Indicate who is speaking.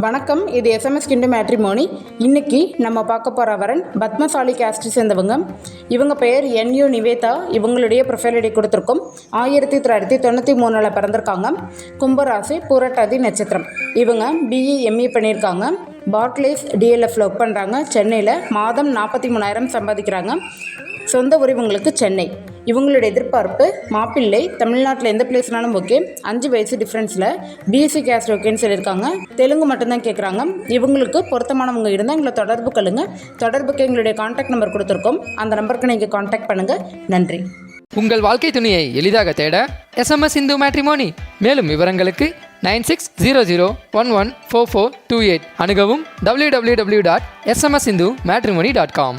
Speaker 1: வணக்கம் இது எஸ்எம்எஸ் கிண்டு மேட்ரிமோனி இன்னைக்கு நம்ம பார்க்க போகிற வரன் பத்மசாலி கேஸ்ட் சேர்ந்தவங்க. இவங்க பெயர் என்யூ நிவேதா. இவங்களுடைய ப்ரொஃபைல் ஐடி கொடுத்துருக்கோம். ஆயிரத்தி தொள்ளாயிரத்தி தொண்ணூற்றி மூணில் பிறந்திருக்காங்க. கும்பராசி புரட்டாதி நட்சத்திரம். இவங்க பிஇ எம்இ பண்ணியிருக்காங்க. பாட்லேஸ் டிஎல்எஃப்ல ஒர்க் பண்ணுறாங்க சென்னையில் மாதம் நாற்பத்தி மூணாயிரம் சம்பாதிக்கிறாங்க. சொந்த ஊர் சென்னை. இவங்களுடைய எதிர்பார்ப்பு மாப்பிள்ளை தமிழ்நாட்டில் எந்த பிளேஸ்னாலும் ஓகே அஞ்சு வயசு டிஃப்ரென்ஸில் பிஎஸ்சி கேஸ்ட் ஓகேன்னு சொல்லியிருக்காங்க. தெலுங்கு மட்டும்தான் கேட்குறாங்க இவங்களுக்கு பொருத்தமானவங்க இருந்தால் எங்களை தொடர்பு கொள்ளுங்க. தொடர்புக்கு எங்களுடைய காண்டாக்ட் நம்பர் கொடுத்துருக்கோம். அந்த நம்பருக்கு நீங்கள் காண்டாக்ட் பண்ணுங்கள் நன்றி.
Speaker 2: உங்கள் வாழ்க்கை துணையை எளிதாக தேட எஸ்எம்எஸ் இந்து மேட்ரிமோனி மேலும் விவரங்களுக்கு nine six zero zero one one four four two eight அணுகவும் W W W dot SMS Hindu matrimony dot com